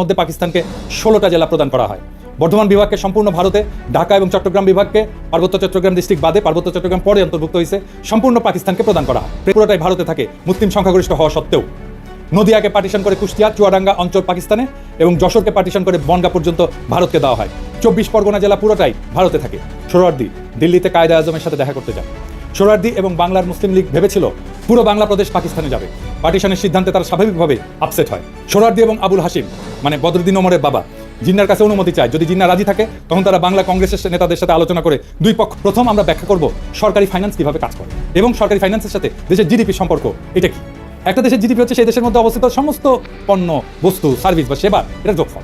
মধ্যে পাকিস্তানকে ষোলোটা জেলা প্রদান করা হয়। বর্ধমান বিভাগকে সম্পূর্ণ ভারতে, ঢাকা এবং চট্টগ্রাম বিভাগকে পার্বত্য চট্টগ্রাম ডিস্ট্রিক্ট বাদে পার্বত্য চট্টগ্রাম পরে অন্তর্ভুক্ত হয়েছে, সম্পূর্ণ পাকিস্তানকে প্রদান করা হয়। পুরোটাই ভারতে থাকে, মুসলিম সংখ্যাগরিষ্ঠ হওয়া সত্ত্বেও। নদিয়াকে পার্টিশন করে কুষ্টিয়া, চুয়াডাঙ্গা অঞ্চল পাকিস্তানে এবং যশোরকে পার্টিশন করে বনগা পর্যন্ত ভারতকে দেওয়া হয়। চব্বিশ পরগনা জেলা পুরোটাই ভারতে থাকে। সোহরার্দি দিল্লিতে কায়দা আজমের সাথে দেখা করতে যায় সোহরার্দি এবং বাংলার মুসলিম লীগ ভেবেছিল পুরো বাংলা প্রদেশ পাকিস্তানে যাবে। পার্টিশনের সিদ্ধান্তে তারা স্বাভাবিকভাবে আপসেট হয়। সোহরার্দি এবং আবুল হাসিম মানে বদরুদ্দিন ওমরের বাবা, জিন্নার কাছে অনুমতি চায়। যদি জিন্না রাজি থাকে, তখন তারা বাংলা কংগ্রেসের নেতাদের সাথে আলোচনা করে দুই পক্ষ প্রথম আমরা ব্যাখ্যা করব সরকারি ফাইন্যান্স কীভাবে কাজ করে। এবং সরকারি ফাইন্যান্সের সাথে দেশের জিডিপি সম্পর্ক, এটা কি? একটা দেশের জিডিপি হচ্ছে সেই দেশের মধ্যে অবস্থিত সমস্ত পণ্য, বস্তু সার্ভিস বা সেবা এটা যোগফল।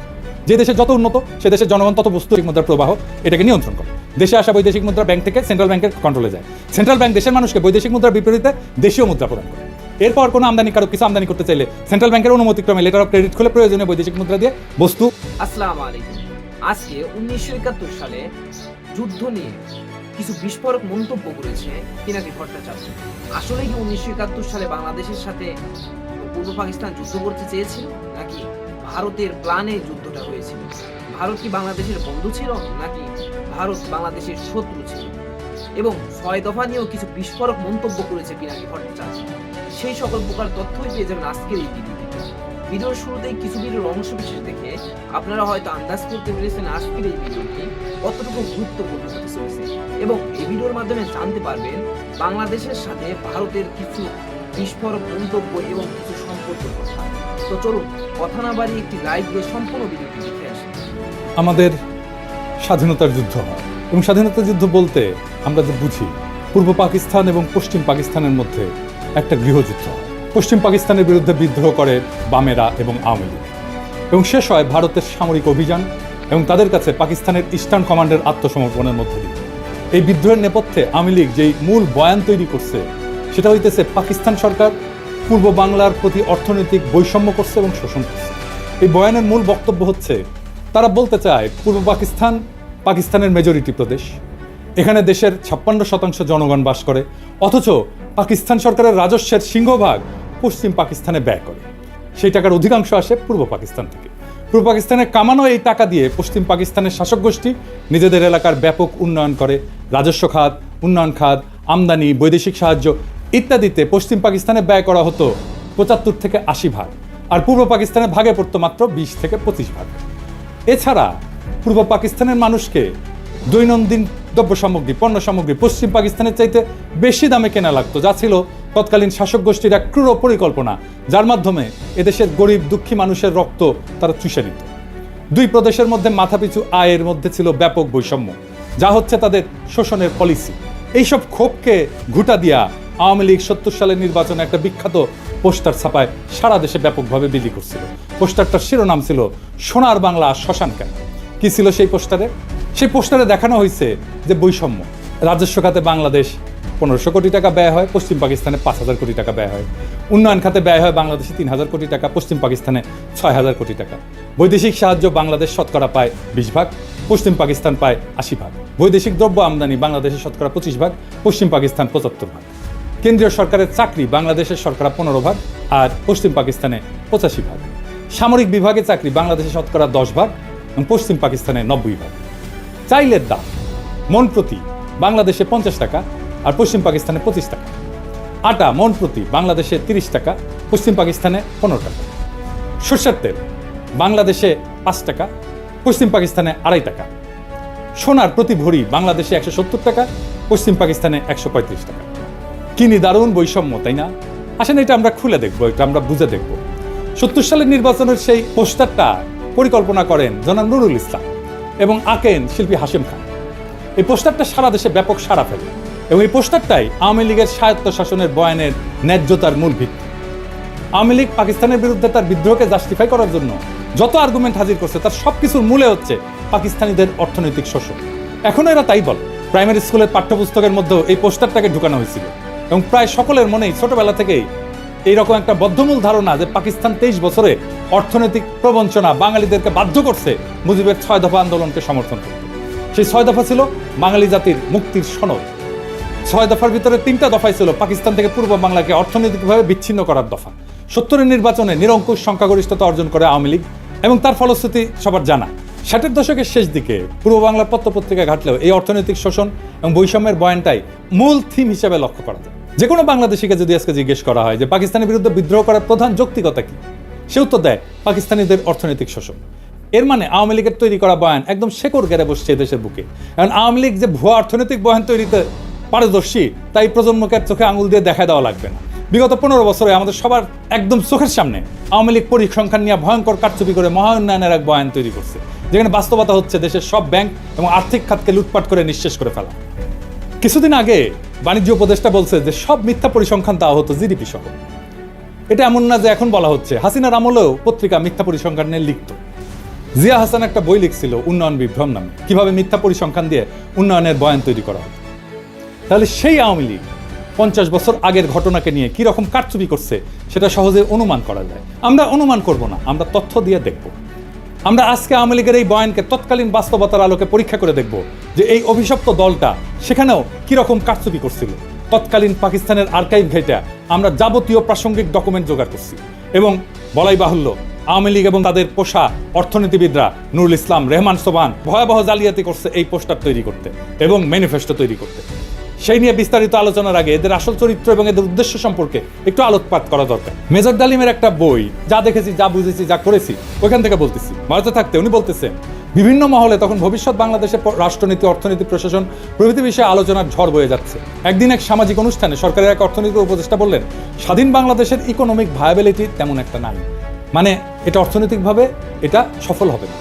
যে দেশে যত উন্নত, সে দেশের জনগণ তত বস্তুরিক মধ্যে প্রবাহ, এটাকে নিয়ন্ত্রণ করে। দেশে আসা বৈদেশিক মুদ্রা ব্যাংক থেকে সেন্ট্রাল ব্যাংকের কন্ট্রোলে যায়। সেন্ট্রাল ব্যাংক দেশের মানুষকে বৈদেশিক মুদ্রার বিপরীতে দেশীয় মুদ্রা প্রদান করে। এরপর কোনো আমদানি আমদানিকারক কিছু আমদানি করতে চাইলে সেন্ট্রাল ব্যাংকের অনুমতিক্রমে লেটার অফ ক্রেডিট খুলে প্রয়োজনীয় বৈদেশিক মুদ্রা দিয়ে বস্তু। আসসালামু আলাইকুম। আজকে উনিশশো একাত্তর সালে যুদ্ধ নিয়ে কিছু বিস্ফোরক মন্তব্য করেছে পিনাকি ভট্টাচার্য। আসলে কি উনিশশো একাত্তর সালে বাংলাদেশের সাথে পূর্ব পাকিস্তান যুদ্ধ করতে চেয়েছিল নাকি ভারতের প্ল্যানে যুদ্ধটা হয়েছিল? ভারত কি বাংলাদেশের বন্ধু ছিল নাকি ভারত বাংলাদেশের শত্রু ছিল? এবং ছয় দফা নিয়েও কিছু বিস্ফোরক মন্তব্য করেছে পিনাকি ভট্টাচার্য সেই সকল প্রকার তথ্যই পেয়ে যাবেন আজকের এই ভিডিওতে। ভিডিওর শুরুতেই কিছু ভিডিওর অংশ বিশেষ দেখে আপনারা হয়তো আন্দাজ করতে পেরেছেন আজকের এই ভিডিওটি কতটুকু গুরুত্বপূর্ণ হতে চলেছে। এবং এই ভিডিওর মাধ্যমে জানতে পারবেন বাংলাদেশের সাথে ভারতের কিছু বিস্ফোরক মন্তব্য এবং কিছু সম্পর্কের কথা। তো চলুন, কথা না বাড়িয়ে একটি লাইভ দিয়ে সম্পূর্ণ ভিডিওটি আমাদের স্বাধীনতার যুদ্ধ হয়। এবং স্বাধীনতা যুদ্ধ বলতে আমরা যে বুঝি, পূর্ব পাকিস্তান এবং পশ্চিম পাকিস্তানের মধ্যে একটা গৃহযুদ্ধ পশ্চিম পাকিস্তানের বিরুদ্ধে বিদ্রোহ করে বামেরা এবং আওয়ামী লীগ। এবং শেষ হয় ভারতের সামরিক অভিযান এবং তাদের কাছে পাকিস্তানের ইস্টার্ন কমান্ডের আত্মসমর্পণের মধ্যে দিয়ে। এই বিদ্রোহের নেপথ্যে আওয়ামী লীগ যেই মূল বয়ান তৈরি করছে, সেটা হইতেছে পাকিস্তান সরকার পূর্ব বাংলার প্রতি অর্থনৈতিক বৈষম্য করছে এবং শোষণ করছে। এই বয়ানের মূল বক্তব্য হচ্ছে তারা বলতে চায়, পূর্ব পাকিস্তান পাকিস্তানের মেজরিটি প্রদেশ। এখানে দেশের ছাপ্পান্ন শতাংশ জনগণ বাস করে, অথচ পাকিস্তান সরকারের রাজস্বের সিংহভাগ পশ্চিম পাকিস্তানে ব্যয় করে। সেই টাকার অধিকাংশ আসে পূর্ব পাকিস্তান থেকে। পূর্ব পাকিস্তানের কামানো এই টাকা দিয়ে পশ্চিম পাকিস্তানের শাসক গোষ্ঠী নিজেদের এলাকার ব্যাপক উন্নয়ন করে, রাজস্ব খাত, উন্নয়ন খাত, আমদানি, বৈদেশিক সাহায্য ইত্যাদিতে পশ্চিম পাকিস্তানে ব্যয় করা হতো পঁচাত্তর থেকে আশি ভাগ। আর পূর্ব পাকিস্তানের ভাগে পড়তো মাত্র বিশ থেকে পঁচিশ ভাগ। এছাড়া পূর্ব পাকিস্তানের মানুষকে দৈনন্দিন দ্রব্য সামগ্রী পণ্য সামগ্রী পশ্চিম পাকিস্তানের চাইতে বেশি দামে কেনা লাগতো, যা ছিল তৎকালীন শাসক গোষ্ঠীর এক ক্রূর পরিকল্পনা, যার মাধ্যমে এদেশের গরিব, দুঃখী মানুষের রক্ত তারা চুষে নিত। দুই প্রদেশের মধ্যে মাথাপিছু আয়ের মধ্যে ছিল ব্যাপক বৈষম্য, যা হচ্ছে তাদের শোষণের পলিসি এইসব ক্ষোভকে ঘুটা দিয়া আওয়ামী লীগ সত্তর সালের নির্বাচনে একটা বিখ্যাত পোস্টার ছাপায় সারা দেশে ব্যাপকভাবে বিলি করছিল। পোস্টারটার শিরোনাম ছিল, সোনার বাংলা শ্মশান কেন? কি ছিল সেই পোস্টারে? সেই পোস্টারে দেখানো হয়েছে যে বৈষম্য। রাজস্ব খাতে বাংলাদেশ পনেরোশো কোটি টাকা ব্যয় হয়, পশ্চিম পাকিস্তানে পাঁচ হাজার কোটি টাকা ব্যয় হয়। উন্নয়ন খাতে ব্যয় হয় বাংলাদেশে তিন হাজার কোটি টাকা, পশ্চিম পাকিস্তানে ছয় হাজার কোটি টাকা। বৈদেশিক সাহায্য বাংলাদেশ শতকরা পায় বিশ ভাগ, পশ্চিম পাকিস্তান পায় আশি ভাগ। বৈদেশিক দ্রব্য আমদানি বাংলাদেশের শতকরা পঁচিশ ভাগ, পশ্চিম পাকিস্তান পঁচাত্তর ভাগ। কেন্দ্রীয় সরকারের চাকরি বাংলাদেশের শতকরা পনেরো ভাগ আর পশ্চিম পাকিস্তানে পঁচাশি ভাগ। সামরিক বিভাগে চাকরি বাংলাদেশে শতকরা দশ ভাগ এবং পশ্চিম পাকিস্তানে নব্বই ভাগ। চাইলের দাম, মন প্রতি বাংলাদেশে পঞ্চাশ টাকা আর পশ্চিম পাকিস্তানে পঁচিশ টাকা। আটা, মন প্রতি বাংলাদেশে তিরিশ টাকা, পশ্চিম পাকিস্তানে পনেরো টাকা। সর্ষের তেল, বাংলাদেশে পাঁচ টাকা, পশ্চিম পাকিস্তানে আড়াই টাকা। সোনার প্রতি ভরি বাংলাদেশে একশো সত্তর টাকা, পশ্চিম পাকিস্তানে একশো পঁয়ত্রিশ টাকা। কি দারুণ বৈষম্য, তাই না? আসেন এটা আমরা খুলে দেখব, এটা আমরা বুঝে দেখব। সত্তর সালের নির্বাচনের সেই পোস্টারটা পরিকল্পনা করেন জনাব নুরুল ইসলাম এবং আঁকেন শিল্পী হাসিম খান। এই পোস্টারটা সারা দেশে ব্যাপক সাড়া ফেলে এবং এই পোস্টারটাই আওয়ামী লীগের স্বায়ত্ত শাসনের বয়ানের ন্যায্যতার মূল ভিত্তি। আওয়ামী লীগ পাকিস্তানের বিরুদ্ধে তার বিদ্রোহকে জাস্টিফাই করার জন্য যত আর্গুমেন্ট হাজির করছে, তার সব কিছুর মূলে হচ্ছে পাকিস্তানিদের অর্থনৈতিক শোষণ। এখনও এরা তাই বল। প্রাইমারি স্কুলের পাঠ্যপুস্তকের মধ্যেও এই পোস্টারটাকে ঢুকানো হয়েছিল। এবং প্রায় সকলের মনেই ছোটবেলা থেকেই এইরকম একটা বদ্ধমূল ধারণা যে পাকিস্তান তেইশ বছরে অর্থনৈতিক প্রবঞ্চনা বাঙালিদেরকে বাধ্য করছে মুজিবের ছয় দফা আন্দোলনকে সমর্থন করতে। সেই ছয় দফা ছিল বাঙালি জাতির মুক্তির সনদ। ছয় দফার ভিতরে তিনটা দফাই ছিল পাকিস্তান থেকে পূর্ব বাংলাকে অর্থনৈতিকভাবে বিচ্ছিন্ন করার দফা। সত্তরের নির্বাচনে নিরঙ্কুশ সংখ্যাগরিষ্ঠতা অর্জন করে আওয়ামী লীগ এবং তার ফলশ্রুতি সবার জানা। ষাটের দশকের শেষ দিকে পূর্ব বাংলার পত্রপত্রিকা ঘাটলেও এই অর্থনৈতিক শোষণ এবং বৈষম্যের বয়ানটাই মূল থিম হিসেবে লক্ষ্য করা যায়। যে কোনো বাংলাদেশিকে যদি আজকে জিজ্ঞেস করা হয় যে পাকিস্তানের বিরুদ্ধে বিদ্রোহ করার প্রধান যৌক্তিকতা কি? সে উত্তর দেয়, পাকিস্তানিদের অর্থনৈতিক শোষণ। এর মানে আওয়ামী লীগের তৈরি করা বয়ান একদম শেকড় গেড়ে বসছে দেশের বুকে। কারণ আওয়ামী লীগ যে ভুয়া অর্থনৈতিক বয়ান তৈরিতে পারদর্শী, তাই প্রজন্মকে চোখে আঙুল দিয়ে দেখা দেওয়া লাগবে না। বিগত পনেরো বছরে আমাদের সবার একদম চোখের সামনে আওয়ামী লীগ পরিসংখ্যান নিয়ে ভয়ঙ্কর কারচুপি করে মহা উন্নয়নের এক বয়ান তৈরি করছে। যেখানে বাস্তবতা হচ্ছে দেশের সব ব্যাংক এবং আর্থিক খাতকে লুটপাট করে নিঃশেষ করে ফেলা। কিছুদিন আগে বাণিজ্য উপদেষ্টা বলছে যে সব মিথ্যা পরিসংখ্যান দেওয়া হতো জিডিপি সহ। এটা এমন না যে এখন বলা হচ্ছে। হাসিনার আমলেও পত্রিকা মিথ্যা পরিসংখ্যান নিয়ে লিখত জিয়া হাসান একটা বই লিখছিল, উন্নয়ন বিভ্রম নামে। কীভাবে মিথ্যা পরিসংখ্যান দিয়ে উন্নয়নের বয়ান তৈরি করা হতো তাহলে সেই আওয়ামী লীগ পঞ্চাশ বছর আগের ঘটনাকে নিয়ে কি রকম কারচুপি করছে, সেটা সহজে অনুমান করা যায়। আমরা অনুমান করব না, আমরা তথ্য দিয়ে দেখব। আমরা আজকে আওয়ামী লীগের এই বয়ানকে তৎকালীন বাস্তবতার আলোকে পরীক্ষা করে দেখব যে এই অভিশপ্ত দলটা সেখানেও কীরকম কারচুপি করছিল। তৎকালীন পাকিস্তানের আর্কাইভ ঘেটে আমরা যাবতীয় প্রাসঙ্গিক ডকুমেন্ট জোগাড় করছি এবং বলাই বাহুল্য আওয়ামী লীগ এবং তাদের পোষা অর্থনীতিবিদরা নুরুল ইসলাম, রেহমান সোবান ভয়াবহ জালিয়াতি করছে এই পোস্টার তৈরি করতে এবং ম্যানিফেস্টো তৈরি করতে। সেই নিয়ে বিস্তারিত আলোচনার আগে এদের আসল চরিত্র এবং এদের উদ্দেশ্য সম্পর্কে একটু আলোকপাত করা দরকার। মেজর ডালিমের একটা বই, যা দেখেছি, যা বুঝেছি, যা করেছি, ওইখান থেকে বলতেছি। ভারতে থাকতে উনি বলতেছেন, বিভিন্ন মহলে তখন ভবিষ্যৎ বাংলাদেশের রাষ্ট্রনীতি, অর্থনীতি, প্রশাসন প্রভৃতি বিষয়ে আলোচনার ঝড় বয়ে যাচ্ছে। একদিন এক সামাজিক অনুষ্ঠানে সরকারের এক অর্থনীতি উপদেষ্টা বললেন, স্বাধীন বাংলাদেশের ইকোনমিক ভায়াবিলিটি তেমন একটা নাই। মানে এটা অর্থনৈতিকভাবে এটা সফল হবে না।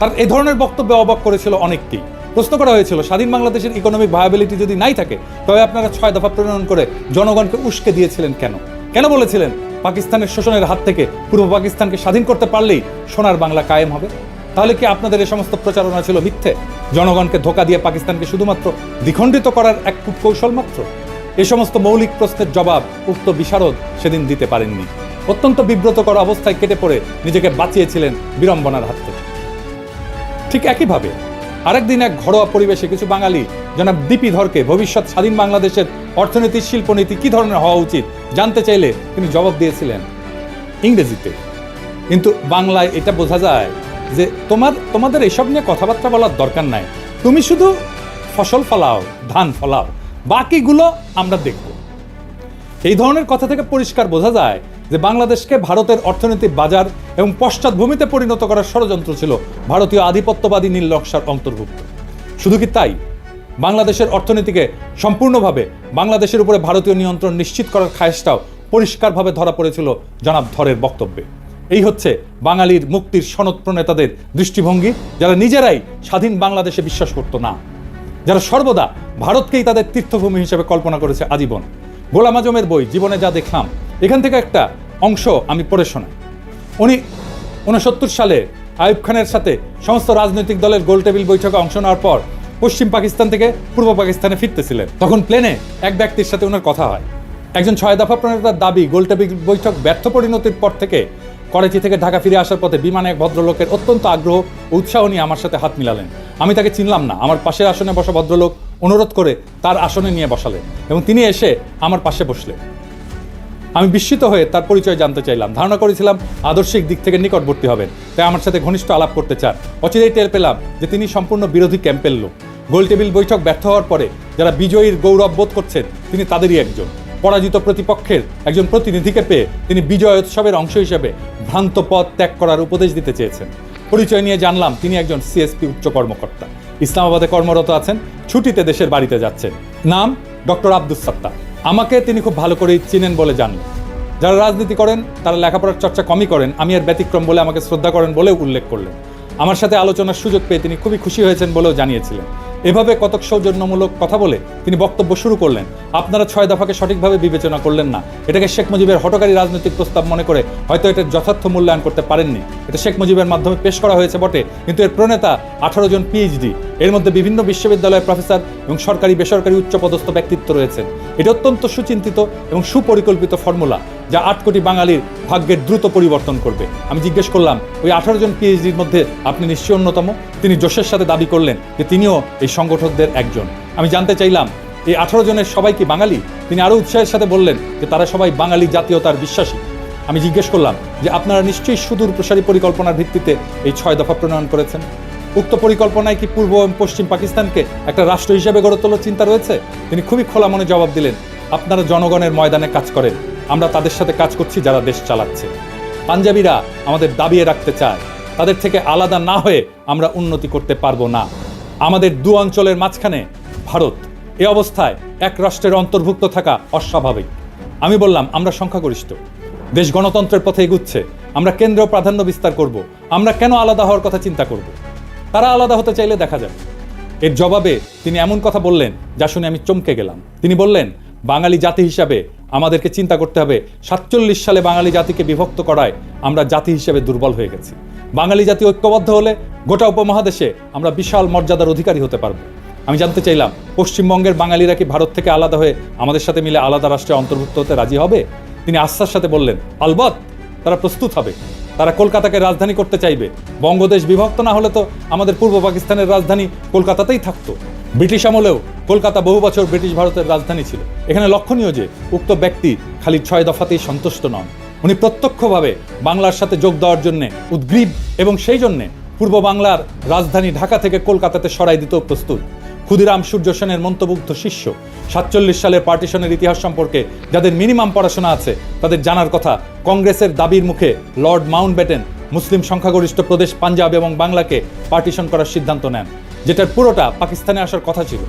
তার এই ধরনের বক্তব্যে অবাক করেছিল অনেককেই। প্রশ্ন করা হয়েছিল, স্বাধীন বাংলাদেশের ইকোনমিক ভায়াবিলিটি যদি নাই থাকে, তবে আপনারা ছয় দফা প্রণয়ন করে জনগণকে উস্কে দিয়েছিলেন কেন? কেন বলেছিলেন? পাকিস্তানের শোষণের হাত থেকে পূর্ব পাকিস্তানকে স্বাধীন করতে পারলেই সোনার বাংলা কায়েম হবে। তাহলে কি আপনাদের এই সমস্ত প্রচারণা ছিল মিথ্যে? জনগণকে ধোকা দিয়ে পাকিস্তানকে শুধুমাত্র দ্বিখণ্ডিত করার এক কূটকৌশল মাত্র? এ সমস্ত মৌলিক প্রশ্নের জবাব, উক্ত বিশারদ সেদিন দিতে পারেননি। অত্যন্ত বিব্রতকর অবস্থায় কেটে পড়ে নিজেকে বাঁচিয়েছিলেন বিড়ম্বনার হাত থেকে। ঠিক একইভাবে আরেকদিন এক ঘরোয়া পরিবেশে কিছু বাঙালি, জনাব দীপি ধরকে, ভবিষ্যৎ স্বাধীন বাংলাদেশের অর্থনীতি, শিল্পনীতি কি ধরনের হওয়া উচিত জানতে চাইলে তিনি জবাব দিয়েছিলেন ইংরেজিতে। কিন্তু বাংলায় এটা বোঝা যায় যে তোমার, তোমাদের এসব নিয়ে কথাবার্তা বলার দরকার নাই। তুমি শুধু ফসল ফলাও, ধান ফলাও, বাকিগুলো আমরা দেখব। এই ধরনের কথা থেকে পরিষ্কার বোঝা যায় যে বাংলাদেশকে ভারতের অর্থনৈতিক বাজার এবং পশ্চাৎভূমিতে পরিণত করার ষড়যন্ত্র ছিল ভারতীয় আধিপত্যবাদী নীল নকশার অন্তর্ভুক্ত। শুধু কি তাই? বাংলাদেশের অর্থনীতিকে সম্পূর্ণভাবে বাংলাদেশের উপরে ভারতীয় নিয়ন্ত্রণ নিশ্চিত করার খায়েশটাও পরিষ্কারভাবে ধরা পড়েছিল জনাব ধরের বক্তব্যে। এই হচ্ছে বাঙালির মুক্তির সনদ প্রণেতাদের দৃষ্টিভঙ্গি যারা নিজেরাই স্বাধীন বাংলাদেশে বিশ্বাস করত না। যারা সর্বদা ভারতকেই তাদের তীর্থভূমি হিসেবে কল্পনা করেছে আজীবন। গোলাম আজমের বই, জীবনে যা দেখলাম এখান থেকে একটা অংশ আমি পড়ে শোনাই। উনি উনসত্তর সালে আইব খানের সাথে সমস্ত রাজনৈতিক দলের গোলটেবিল বৈঠকে অংশ নেওয়ার পর পশ্চিম পাকিস্তান থেকে পূর্ব পাকিস্তানে ফিরতেছিলেন। তখন প্লেনে এক ব্যক্তির সাথে ওনার কথা হয়। একজন ছয় দফা প্রণেতার দাবি গোলটেবিল বৈঠক ব্যর্থ পরিণতির পর থেকে করাচি থেকে ঢাকা ফিরে আসার পথে বিমানে এক ভদ্রলোকের অত্যন্ত আগ্রহ, উৎসাহ নিয়ে আমার সাথে হাত মিলালেন। আমি তাকে চিনলাম না। আমার পাশের আসনে বসা ভদ্রলোক অনুরোধ করে তার আসনে নিয়ে বসালেন এবং তিনি এসে আমার পাশে বসলেন। আমি বিস্মিত হয়ে তার পরিচয় জানতে চাইলাম। ধারণা করেছিলাম আদর্শিক দিক থেকে নিকটবর্তী হবেন। তাই আমার সাথে ঘনিষ্ঠ আলাপ করতে চান। অচিরেই টের পেলাম যে তিনি সম্পূর্ণ বিরোধী ক্যাম্পের লোক। গোলটেবিল বৈঠক ব্যর্থ হওয়ার পরে যারা বিজয়ীর গৌরব বোধ করছেন, তিনি তাদেরই একজন। পরাজিত প্রতিপক্ষের একজন প্রতিনিধিকে পেয়ে তিনি বিজয় উৎসবের অংশ হিসেবে ভ্রান্ত পথ ত্যাগ করার উপদেশ দিতে চেয়েছেন। পরিচয় নিয়ে জানলাম তিনি একজন সিএসপি উচ্চ কর্মকর্তা। ইসলামাবাদে কর্মরত আছেন, ছুটিতে দেশের বাড়িতে যাচ্ছেন। নাম ডক্টর আব্দুস সাত্তার। আমাকে তিনি খুব ভালো করেই চিনেন বলে জানলেন যারা রাজনীতি করেন, তারা লেখাপড়ার চর্চা কমই করেন, আমি আর ব্যতিক্রম বলে আমাকে শ্রদ্ধা করেন বলেও উল্লেখ করলেন। আমার সাথে আলোচনার সুযোগ পেয়ে তিনি খুবই খুশি হয়েছেন বলেও জানিয়েছিলেন। এভাবে কতক সৌজন্যমূলক কথা বলে তিনি বক্তব্য শুরু করলেন। আপনারা ছয় দফাকে সঠিকভাবে বিবেচনা করলেন না। এটাকে শেখ মুজিবের হটকারী রাজনৈতিক প্রস্তাব মনে করে হয়তো এটার যথার্থ মূল্যায়ন করতে পারেননি। এটা শেখ মুজিবের মাধ্যমে পেশ করা হয়েছে বটে, কিন্তু এর প্রণেতা আঠারো জন পিএইচডি এর মধ্যে বিভিন্ন বিশ্ববিদ্যালয়ের প্রফেসর এবং সরকারি বেসরকারি উচ্চপদস্থ ব্যক্তিত্ব রয়েছেন। এটা অত্যন্ত সুচিন্তিত এবং সুপরিকল্পিত ফর্মুলা। যা আট কোটি বাঙালির ভাগ্যের দ্রুত পরিবর্তন করবে। আমি জিজ্ঞেস করলাম, ওই আঠারো জন পিএইচডির মধ্যে আপনি নিশ্চয়ই অন্যতম? তিনি জোশের সাথে দাবি করলেন যে তিনিও এই সংগঠকদের একজন। আমি জানতে চাইলাম, এই আঠারো জনের সবাই কি বাঙালি? তিনি আরও উৎসাহের সাথে বললেন যে তারা সবাই বাঙালি জাতীয়তার বিশ্বাসী। আমি জিজ্ঞেস করলাম যে আপনারা নিশ্চয়ই সুদূর প্রসারী পরিকল্পনার ভিত্তিতে এই ছয় দফা প্রণয়ন করেছেন? উক্ত পরিকল্পনায় কি পূর্ব এবং পশ্চিম পাকিস্তানকে একটা রাষ্ট্র হিসেবে গড়ে তোলার চিন্তা রয়েছে? তিনি খুবই খোলা মনে জবাব দিলেন, আপনারা জনগণের ময়দানে কাজ করেন। আমরা তাদের সাথে কাজ করছি যারা দেশ চালাচ্ছে। পাঞ্জাবিরা আমাদের দাবিয়ে রাখতে চায়। তাদের থেকে আলাদা না হয়ে আমরা উন্নতি করতে পারব না। আমাদের দু অঞ্চলের মাঝখানে ভারত এ অবস্থায় এক রাষ্ট্রের অন্তর্ভুক্ত থাকা অস্বাভাবিক। আমি বললাম, আমরা সংখ্যাগরিষ্ঠ। দেশ গণতন্ত্রের পথে এগুচ্ছে। আমরা কেন্দ্রীয় প্রাধান্য বিস্তার করব। আমরা কেন আলাদা হওয়ার কথা চিন্তা করব? তারা আলাদা হতে চাইলে দেখা যাবে। এর জবাবে তিনি এমন কথা বললেন, যা শুনে আমি চমকে গেলাম। তিনি বললেন বাঙালি জাতি হিসাবে আমাদেরকে চিন্তা করতে হবে। সাতচল্লিশ সালে বাঙালি জাতিকে বিভক্ত করায় আমরা জাতি হিসেবে দুর্বল হয়ে গেছি। বাঙালি জাতি ঐক্যবদ্ধ হলে গোটা উপমহাদেশে আমরা বিশাল মর্যাদার অধিকারী হতে পারব। আমি জানতে চাইলাম, পশ্চিমবঙ্গের বাঙালিরা কি ভারত থেকে আলাদা হয়ে আমাদের সাথে মিলে আলাদা রাষ্ট্রে অন্তর্ভুক্ত হতে রাজি হবে? তিনি আস্থার সাথে বললেন আলবত তারা প্রস্তুত হবে। তারা কলকাতাকে রাজধানী করতে চাইবে। বঙ্গদেশ বিভক্ত না হলে তো আমাদের পূর্ব পাকিস্তানের রাজধানী কলকাতাতেই থাকতো। ব্রিটিশ আমলেও কলকাতা বহু বছর ব্রিটিশ ভারতের রাজধানী ছিল। এখানে লক্ষণীয় যে, উক্ত ব্যক্তি খালি ছয় দফাতেই সন্তুষ্ট নন। উনি প্রত্যক্ষভাবে বাংলার সাথে যোগ দেওয়ার জন্য উদ্গ্রীব এবং সেই জন্যে পূর্ব বাংলার রাজধানী ঢাকা থেকে কলকাতাতে সরাই দিতেও প্রস্তুত। ক্ষুদিরাম সূর্য সেনের মন্তমুগ্ধ শিষ্য, সাতচল্লিশ সালের পার্টিশনের ইতিহাস সম্পর্কে যাদের মিনিমাম পড়াশোনা আছে, তাদের জানার কথা কংগ্রেসের দাবির মুখে লর্ড মাউন্ট ব্যাটেন মুসলিম সংখ্যাগরিষ্ঠ প্রদেশ পাঞ্জাব এবং বাংলাকে পার্টিশন করার সিদ্ধান্ত নেন। যেটার পুরোটা পাকিস্তানে আসার কথা ছিল।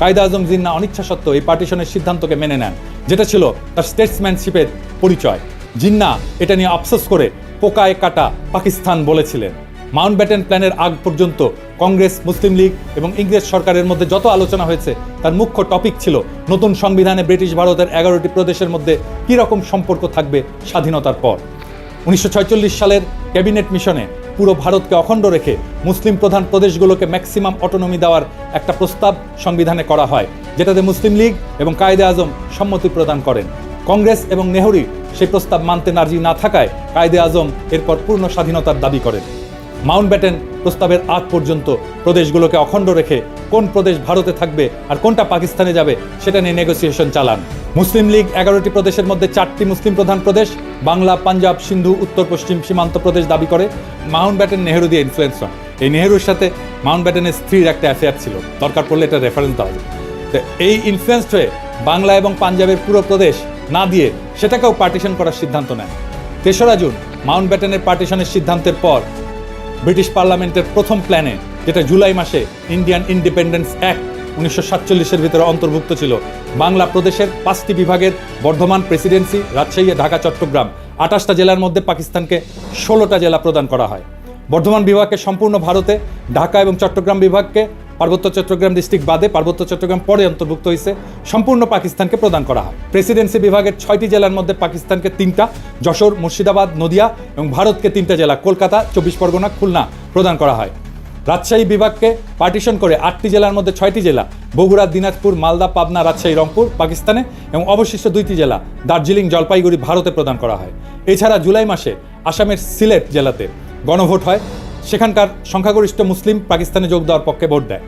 কায়দা আজম জিন্না অনিচ্ছা সত্ত্বেও এই পার্টিশনের সিদ্ধান্তকে মেনে নেন, যেটা ছিল তার স্টেটসম্যানশিপের পরিচয়। জিন্না এটা নিয়ে আফসোস করে পোকায় কাটা পাকিস্তান বলেছিলেন। মাউন্ট ব্যাটেন প্ল্যানের আগ পর্যন্ত কংগ্রেস, মুসলিম লীগ এবং ইংরেজ সরকারের মধ্যে যত আলোচনা হয়েছে, তার মুখ্য টপিক ছিল নতুন সংবিধানে ব্রিটিশ ভারতের এগারোটি প্রদেশের মধ্যে কী রকম সম্পর্ক থাকবে স্বাধীনতার পর। উনিশশো সালের ক্যাবিনেট মিশনে পুরো ভারতকে অখণ্ড রেখে মুসলিম প্রধান প্রদেশগুলোকে ম্যাক্সিমাম অটোনমি দেওয়ার একটা প্রস্তাব সংবিধানে করা হয়, যেটাতে মুসলিম লীগ এবং কায়দে আজম সম্মতি প্রদান করেন। কংগ্রেস এবং নেহরু সেই প্রস্তাব মানতে নার্জি না থাকায় কায়দে আজম এরপর পূর্ণ স্বাধীনতার দাবি করেন। মাউন্ট ব্যাটেন প্রস্তাবের আগ পর্যন্ত প্রদেশগুলোকে অখণ্ড রেখে কোন প্রদেশ ভারতে থাকবে আর কোনটা পাকিস্তানে যাবে, সেটা নিয়ে নেগোসিয়েশন চালান। মুসলিম লীগ এগারোটি প্রদেশের মধ্যে চারটি মুসলিম প্রধান প্রদেশ। বাংলা, পাঞ্জাব, সিন্ধু, উত্তর, পশ্চিম সীমান্ত প্রদেশ দাবি করে মাউন্ট ব্যাটেন নেহেরু দিয়ে ইনফ্লুয়েন্স হন এই নেহেরুর সাথে মাউন্ট ব্যাটেনের স্ত্রীর একটা অ্যাফেয়ার ছিল। দরকার পড়লে এটা রেফারেন্স দেওয়া যাবে। তো এই ইনফ্লুয়েন্সড হয়ে বাংলা এবং পাঞ্জাবের পুরো প্রদেশ না দিয়ে সেটাকেও পার্টিশন করার সিদ্ধান্ত নেয়। তেসরা জুন, মাউন্ট ব্যাটেনের পার্টিশনের সিদ্ধান্তের পর ব্রিটিশ পার্লামেন্টের প্রথম প্ল্যানে যেটা জুলাই মাসে ইন্ডিয়ান ইন্ডিপেন্ডেন্স অ্যাক্ট উনিশশো সাতচল্লিশের ভিতরে অন্তর্ভুক্ত ছিল। বাংলা প্রদেশের পাঁচটি বিভাগের বর্ধমান প্রেসিডেন্সি, রাজশাহী, ঢাকা, চট্টগ্রাম। আঠাশটা জেলার মধ্যে পাকিস্তানকে ষোলোটা জেলা প্রদান করা হয়। বর্ধমান বিভাগকে সম্পূর্ণ ভারতে, ঢাকা এবং চট্টগ্রাম বিভাগকে পার্বত্য চট্টগ্রাম ডিস্ট্রিক্ট বাদে পার্বত্য চট্টগ্রাম পরে অন্তর্ভুক্ত হয়েছে, সম্পূর্ণ পাকিস্তানকে প্রদান করা হয়। প্রেসিডেন্সি বিভাগের ছয়টি জেলার মধ্যে পাকিস্তানকে তিনটা, যশোর, মুর্শিদাবাদ, নদিয়া এবং ভারতকে তিনটা জেলা, কলকাতা, চব্বিশ পরগনা, খুলনা প্রদান করা হয়। রাজশাহী বিভাগকে পার্টিশন করে আটটি জেলার মধ্যে ছয়টি জেলা, বগুড়া, দিনাজপুর, মালদা, পাবনা, রাজশাহী, রংপুর, পাকিস্তানে এবং অবশিষ্ট দুইটি জেলা দার্জিলিং, জলপাইগুড়ি, ভারতে প্রদান করা হয়। এছাড়া জুলাই মাসে আসামের সিলেট জেলাতে গণভোট হয়। সেখানকার সংখ্যাগরিষ্ঠ মুসলিম পাকিস্তানে যোগ দেওয়ার পক্ষে ভোট দেয়।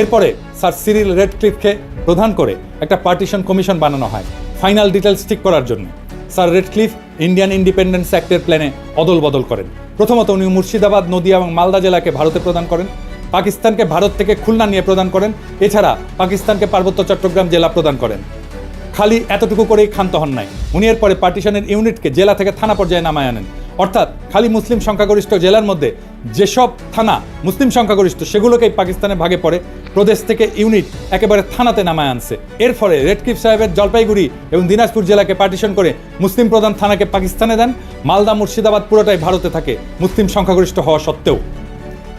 এরপরে স্যার সিরিল রেডক্লিফকে প্রধান করে একটা পার্টিশন কমিশন বানানো হয় ফাইনাল ডিটেলস ঠিক করার জন্য। স্যার রেডক্লিফ ইন্ডিয়ান ইন্ডিপেন্ডেন্স অ্যাক্টের প্ল্যানে অদল বদল করেন। প্রথমত উনি মুর্শিদাবাদ, নদিয়া এবং মালদা জেলাকে ভারতে প্রদান করেন। পাকিস্তানকে ভারত থেকে খুলনা নিয়ে প্রদান করেন। এছাড়া পাকিস্তানকে পার্বত্য চট্টগ্রাম জেলা প্রদান করেন। খালি এতটুকু করেই ক্ষান্ত হন নাই। উনি এরপরে পার্টিশনের ইউনিটকে জেলা থেকে থানা পর্যায়ে নামায় আনেন। অর্থাৎ খালি মুসলিম সংখ্যাগরিষ্ঠ জেলার মধ্যে যেসব থানা মুসলিম সংখ্যাগরিষ্ঠ, সেগুলোকেই পাকিস্তানের ভাগে পড়ে। প্রদেশ থেকে ইউনিট একেবারে থানাতে নামায় আনছে। এর ফলে রেডক্লিফ সাহেবের জলপাইগুড়ি এবং দিনাজপুর জেলাকে পার্টিশন করে মুসলিম প্রধান থানাকে পাকিস্তানে দেন। মালদা, মুর্শিদাবাদ পুরোটাই ভারতে থাকে মুসলিম সংখ্যাগরিষ্ঠ হওয়া সত্ত্বেও।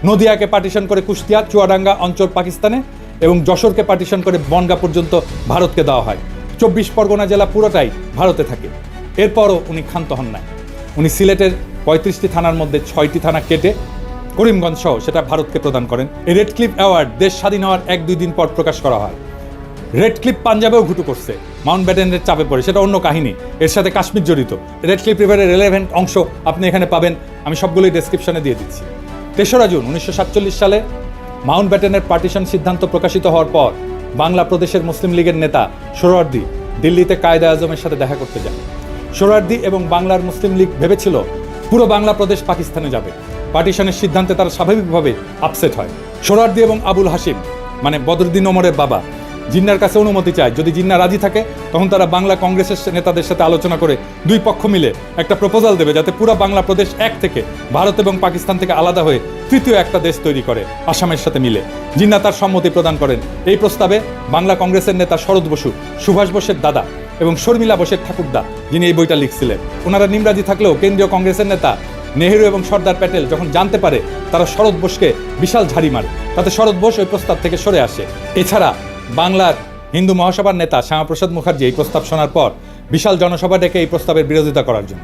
নদিয়াকে পার্টিশন করে কুষ্টিয়া, চুয়াডাঙ্গা অঞ্চল পাকিস্তানে এবং যশোরকে পার্টিশন করে বনগা পর্যন্ত ভারতকে দেওয়া হয়। চব্বিশ পরগনা জেলা পুরোটাই ভারতে থাকে। এরপরও উনি ক্ষান্ত হন নাই। উনি সিলেটের পঁয়ত্রিশটি থানার মধ্যে ছয়টি থানা কেটে করিমগঞ্জ সহ সেটা ভারতকে প্রদান করেন। এই রেড ক্লিপ অ্যাওয়ার্ড দেশ স্বাধীন হওয়ার এক দুই দিন পর প্রকাশ করা হয়। রেড ক্লিপ পাঞ্জাবেও ঘুটু করছে। মাউন্ট ব্যাটেনের চাপে পড়ে, সেটা অন্য কাহিনী। এর সাথে কাশ্মীর জড়িত। রেড ক্লিপ রিভারের রেলেভেন্ট অংশ আপনি এখানে পাবেন। আমি সবগুলোই ডেসক্রিপশনে দিয়ে দিচ্ছি। তেসরা জুন উনিশশো সাতচল্লিশ সালে মাউন্ট ব্যাটেনের পার্টিশন সিদ্ধান্ত প্রকাশিত হওয়ার পর বাংলা প্রদেশের মুসলিম লীগের নেতা সোহরার্দি দিল্লিতে কায়দা আজমের সাথে দেখা করতে যান। সোহরার্দি এবং বাংলার মুসলিম লীগ ভেবেছিল পুরো বাংলা প্রদেশ পাকিস্তানে যাবে। পার্টিশনের সিদ্ধান্তে তারা স্বাভাবিকভাবে আপসেট হয়। সোহরার্দি এবং আবুল হাসিম মানে বদরুদ্দিন ওমরের বাবা, জিন্নার কাছে অনুমতি চায়। যদি জিন্না রাজি থাকে, তখন তারা বাংলা কংগ্রেসের নেতাদের সাথে আলোচনা করে দুই পক্ষ মিলে একটা প্রপোজাল দেবে যাতে পুরো বাংলা প্রদেশ এক থেকে ভারত এবং পাকিস্তান থেকে আলাদা হয়ে তৃতীয় একটা দেশ তৈরি করে, আসামের সাথে মিলে। জিন্না তার সম্মতি প্রদান করেন। এই প্রস্তাবে বাংলা কংগ্রেসের নেতা শরৎ বসু, সুভাষ বোসের দাদা এবং শর্মিলা বোসের ঠাকুরদা, যিনি এই বইটা লিখছিলেন। ওনারা নিমরাজি থাকলেও কেন্দ্রীয় কংগ্রেসের নেতা নেহেরু এবং সর্দার প্যাটেল যখন জানতে পারে তারা শরৎ বোসকে বিশাল ঝাড়ি মারে, তাতে শরৎ বোস ওই প্রস্তাব থেকে সরে আসে। এছাড়া বাংলার হিন্দু মহাসভার নেতা শ্যামাপ্রসাদ মুখার্জি এই প্রস্তাব শোনার পর বিশাল জনসভা ডেকে এই প্রস্তাবের বিরোধিতা করার জন্য।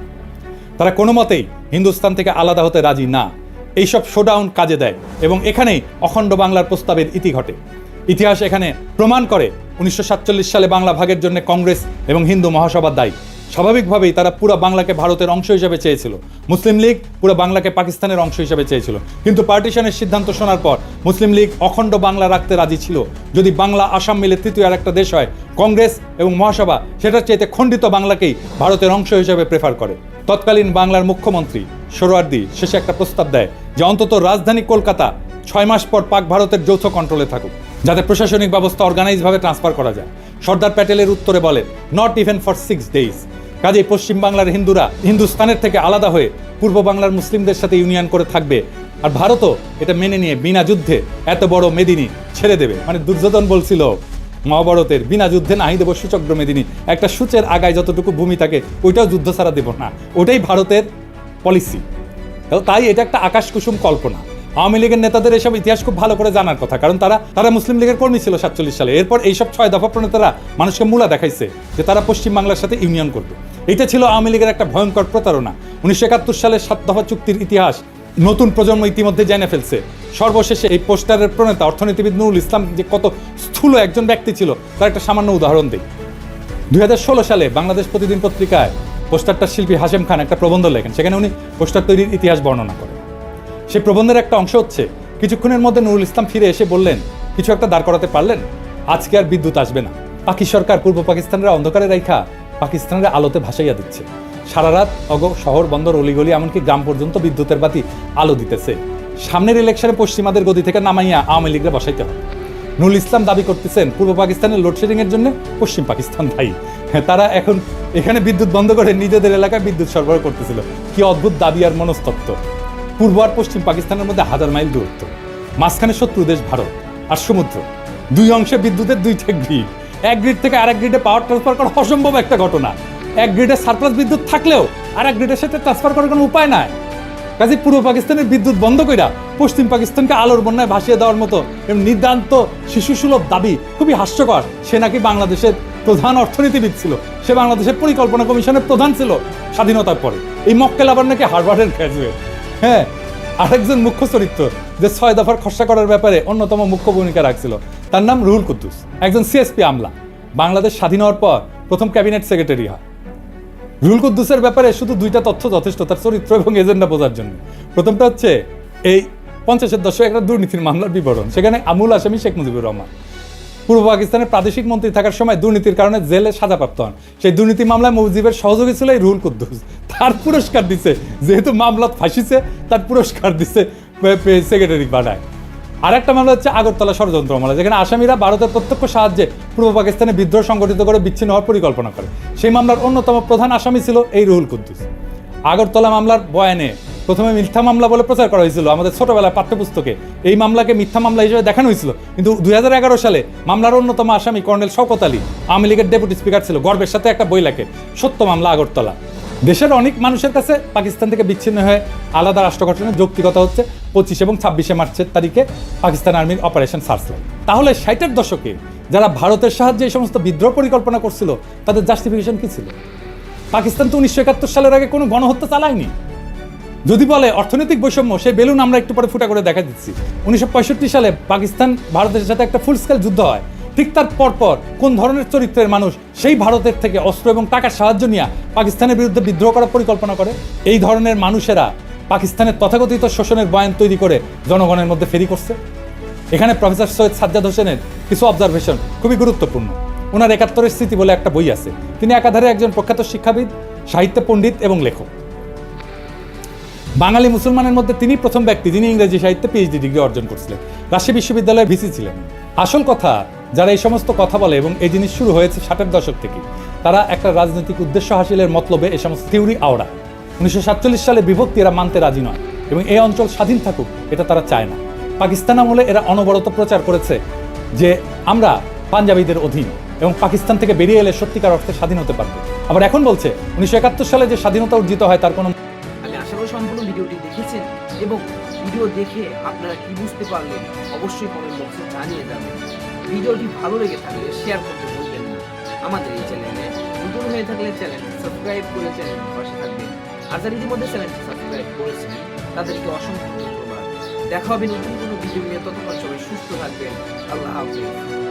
তারা কোনো মতেই হিন্দুস্তান থেকে আলাদা হতে রাজি না। এইসব শোডাউন কাজে দেয় এবং এখানেই অখণ্ড বাংলার প্রস্তাবের ইতি ঘটে। ইতিহাস এখানে প্রমাণ করে উনিশশো সাতচল্লিশ সালে বাংলা ভাগের জন্য কংগ্রেস এবং হিন্দু মহাসভা দায়ী। স্বাভাবিকভাবেই তারা পুরো বাংলাকে ভারতের অংশ হিসেবে চেয়েছিল। মুসলিম লীগ পুরো বাংলাকে পাকিস্তানের অংশ হিসেবে চেয়েছিল। কিন্তু পার্টিশনের সিদ্ধান্ত শোনার পর মুসলিম লীগ অখণ্ড বাংলা রাখতে রাজি ছিল। যদি বাংলা, আসাম মিলে তৃতীয় আর একটা দেশ হয়, কংগ্রেস এবং মহাসভা সেটার চাইতে খণ্ডিত বাংলাকেই ভারতের অংশ হিসেবে প্রেফার করে। তৎকালীন বাংলার মুখ্যমন্ত্রী সোহরাওয়ার্দী শেষে একটা প্রস্তাব দেয় যে অন্তত রাজধানী কলকাতা ছয় মাস পর পাক ভারতের যৌথ কন্ট্রোলে থাকুক। যাতে প্রশাসনিক ব্যবস্থা অর্গানাইজভাবে ট্রান্সফার করা যায়। সর্দার প্যাটেলের উত্তরে বলেন not even for six days কাজেই পশ্চিম বাংলার হিন্দুরা হিন্দুস্তানের থেকে আলাদা হয়ে পূর্ব বাংলার মুসলিমদের সাথে ইউনিয়ন করে থাকবে। আর ভারতও এটা মেনে নিয়ে বিনা যুদ্ধে এত বড় মেদিনী ছেড়ে দেবে। মানে দুর্যোধন বলছিল, মহাভারতের বিনা যুদ্ধে নাহি দেব সুচক্র মেদিনী, একটা সূচের আগায় যতটুকু ভূমি থাকে, ওইটাও যুদ্ধ ছাড়া দেব না। ওটাই ভারতের পলিসি তাই এটা একটা আকাশ কুসুম কল্পনা। আওয়ামী লীগের নেতাদের এসব ইতিহাস খুব ভালো করে জানার কথা, কারণ তারা তারা মুসলিম লীগের কর্মী ছিল সাতচল্লিশ সালে। এরপর এইসব ছয় দফা প্রণেতারা মানুষকে মূলা দেখাইছে যে তারা পশ্চিম বাংলার সাথে ইউনিয়ন করবে। এটা ছিল আওয়ামী লীগের একটা ভয়ঙ্কর প্রতারণা। উনিশশো একাত্তর সালের সাত দফা চুক্তির ইতিহাস নতুন প্রজন্ম ইতিমধ্যে জেনে ফেলছে। সর্বশেষে এই পোস্টারের প্রণেতা অর্থনীতিবিদ নুরুল ইসলাম যে কত স্থূল একজন ব্যক্তি ছিল, তার একটা সামান্য উদাহরণ দিই। দুই সালে বাংলাদেশ প্রতিদিন পত্রিকায় পোস্টারটার শিল্পী হাশেম খান একটা প্রবন্ধ লেখেন। সেখানে উনি পোস্টার তৈরির ইতিহাস বর্ণনা করেন। সেই প্রবন্ধের একটা অংশ হচ্ছে। কিছুক্ষণের মধ্যে নুরুল ইসলাম ফিরে এসে বললেন কিছু একটা দাঁড় করাতে পারলেন? আজকে আর বিদ্যুৎ আসবে না। পাকি সরকার পূর্ব পাকিস্তানের অন্ধকারে রেখা পাকিস্তানের আলোতে ভাসাইয়া দিচ্ছে। সারা রাত অগ শহর বন্দর অলিগলি এমনকি গ্রাম পর্যন্ত বিদ্যুতের বাতি আলো দিতেছে। সামনের ইলেকশনে পশ্চিমাদের গদি থেকে নামাইয়া আওয়ামী লীগরা বসাইতে হবে। নুরুল ইসলাম দাবি করতেছেন পূর্ব পাকিস্তানের লোডশেডিং এর জন্য পশ্চিম পাকিস্তান দায়ী। হ্যাঁ, তারা এখন এখানে বিদ্যুৎ বন্ধ করে নিজেদের এলাকায় বিদ্যুৎ সরবরাহ করতেছিল। কি অদ্ভুত দাবি আর মনস্তত্ত্ব। পূর্ব আর পশ্চিম পাকিস্তানের মধ্যে হাজার মাইল দূরত্ব। মাঝখানে শত্রু দেশ ভারত আর সমুদ্র। দুই অংশে বিদ্যুতের দুইটা গ্রিড এক গ্রিড থেকে আরেক গ্রিডে পাওয়ার ট্রান্সফার করা অসম্ভব একটা ঘটনা। এক গ্রিডে সারপ্লাস বিদ্যুৎ থাকলেও আর এক গ্রিডের সাথে ট্রান্সফার করার কোনো উপায় নাই। কাজে পূর্ব পাকিস্তানের বিদ্যুৎ বন্ধ কইরা পশ্চিম পাকিস্তানকে আলোর বন্যায় ভাসিয়ে দেওয়ার মতো এরম নির্দান্ত শিশুসুলভ দাবি খুবই হাস্যকর। সে নাকি বাংলাদেশের প্রধান অর্থনীতিবিদ ছিল। সে বাংলাদেশের পরিকল্পনা কমিশনের প্রধান ছিল স্বাধীনতার পরে। এই মক্কেল আবার নাকি হার্ভার্ডের গ্র্যাজুয়েট হ্যাঁ আরেকজন মুখ্য চরিত্র যে ছয় দফার খসড়া করার ব্যাপারে অন্যতম মুখ্য ভূমিকা রাখছিল, তার নাম রুহুল কুদ্দুস, একজন সিএসপি আমলা। বাংলাদেশ স্বাধীন হওয়ার পর প্রথম ক্যাবিনেট সেক্রেটারি হয়। রুহুল কুদ্দুসের ব্যাপারে শুধু দুইটা তথ্য যথেষ্ট, তার চরিত্র এবং এজেন্ডা বোঝার জন্য। প্রথমটা হচ্ছে, এই পঞ্চাশের দশক একটা দুর্নীতির মামলার বিবরণ, সেখানে আমুল আসামি শেখ মুজিবুর রহমান। পূর্ব পাকিস্তানের প্রাদেশিক মন্ত্রী থাকার সময় দুর্নীতির কারণে জেলে সাজাপ্রাপ্ত হন। সেই দুর্নীতি মামলায় মুজিবের সহযোগী ছিল এই রুহুল কুদ্দুস। তার পুরস্কার দিছে। যেহেতু মামলা ফাঁসিছে, তার পুরস্কার দিছে সেক্রেটারি বানায়। আর একটা মামলা হচ্ছে আগরতলা ষড়যন্ত্র মামলা, যেখানে আসামিরা ভারতের প্রত্যক্ষ সাহায্যে পূর্ব পাকিস্তানে বিদ্রোহ সংগঠিত করে বিচ্ছিন্ন হওয়ার পরিকল্পনা করে। সেই মামলার অন্যতম প্রধান আসামি ছিল এই রুহুল কুদ্দুস। আগরতলা মামলার বয়ানে প্রথমে মিথ্যা মামলা বলে প্রচার করা হয়েছিল, আমাদের ছোটবেলায় পাঠ্যপুস্তকে। এই মামলাকে মিথ্যা মামলা হিসেবে দেখানো হয়েছিল। কিন্তু দুই হাজার এগারো সালে মামলার অন্যতম আসামি কর্নেল শওকত আলী আওয়ামী লীগের ডেপুটি স্পিকার ছিল, গর্বের সাথে একটা বই লেখে, সত্য মামলা আগরতলা। দেশের অনেক মানুষের কাছে পাকিস্তান থেকে বিচ্ছিন্ন হয়ে আলাদা রাষ্ট্র গঠনের যৌক্তিকতা হচ্ছে, পঁচিশ এবং ছাব্বিশে মার্চের তারিখে পাকিস্তান আর্মির অপারেশন সার্চলাইট তাহলে ষাটের দশকে যারা ভারতের সাহায্যে এই সমস্ত বিদ্রোহ পরিকল্পনা করছিল, তাদের জাস্টিফিকেশন কি ছিল? পাকিস্তান তো উনিশশো একাত্তর সালের আগে কোনো গণহত্যা চালায়নি। যদি বলে অর্থনৈতিক বৈষম্য সে বেলুন আমরা একটু পরে ফুটা করে দেখা দিচ্ছি। উনিশশো পঁয়ষট্টি সালে পাকিস্তান ভারতের সাথে একটা ফুল স্কেল যুদ্ধ হয়। ঠিক তার পরপর কোন ধরনের চরিত্রের মানুষ সেই ভারতের থেকে অস্ত্র এবং টাকার সাহায্য নিয়ে পাকিস্তানের বিরুদ্ধে বিদ্রোহ করার পরিকল্পনা করে? এই ধরনের মানুষেরা পাকিস্তানের তথাকথিত শোষণের বয়ান তৈরি করে জনগণের মধ্যে ফেরি করছে? এখানে প্রফেসর সৈয়দ সাজ্জাদ হোসেনের কিছু অবজারভেশন খুবই গুরুত্বপূর্ণ। ওনার একাত্তরের স্মৃতি বলে একটা বই আছে। তিনি একাধারে একজন প্রখ্যাত শিক্ষাবিদ, সাহিত্য পণ্ডিত এবং লেখক। বাঙালি মুসলমানের মধ্যে তিনি প্রথম ব্যক্তি যিনি ইংরেজি সাহিত্যে পিএইচডি ডিগ্রি অর্জন করছিলেন। রাজশাহী বিশ্ববিদ্যালয়ের ভিসি ছিলেন। আসল কথা, যারা এই সমস্ত কথা বলে এবং এই জিনিস শুরু হয়েছে ষাটের দশক থেকে, তারা একটা রাজনৈতিক উদ্দেশ্য হাসিলের মতলবে এই সমস্ত থিওরি আওড়া উনিশশো সাতচল্লিশ সালে বিভক্তি এরা মানতে রাজি নয় এবং এই অঞ্চল স্বাধীন থাকুক, এটা তারা চায় না। পাকিস্তান আমলে এরা অনবরত প্রচার করেছে যে আমরা পাঞ্জাবিদের অধীন এবং পাকিস্তান থেকে বেরিয়ে এলে সত্যিকার অর্থে স্বাধীন হতে পারবে। আবার এখন বলছে, উনিশশো একাত্তর সালে যে স্বাধীনতা অর্জিত হয় তার কোনো ভিডিওটি দেখেছেন এবং ভিডিও দেখে আপনারা কি বুঝতে পারলেন, অবশ্যই কমেন্ট বক্সে জানিয়ে যাবেন। ভিডিওটি ভালো লেগে থাকলে শেয়ার করতে ভুলবেন না। আমাদের এই চ্যানেলে নতুন হয়ে থাকলে চ্যানেল সাবস্ক্রাইব করে চ্যানেল পাশে থাকবেন। আর যারা ইতিমধ্যে চ্যানেলটি সাবস্ক্রাইব করেছেন, তাদেরকে অসংখ্য ধন্যবাদ। দেখা হবে নতুন কোনো ভিডিও নিয়ে। ততক্ষণ সবাই সুস্থ থাকবেন। আল্লাহ হাফিজ।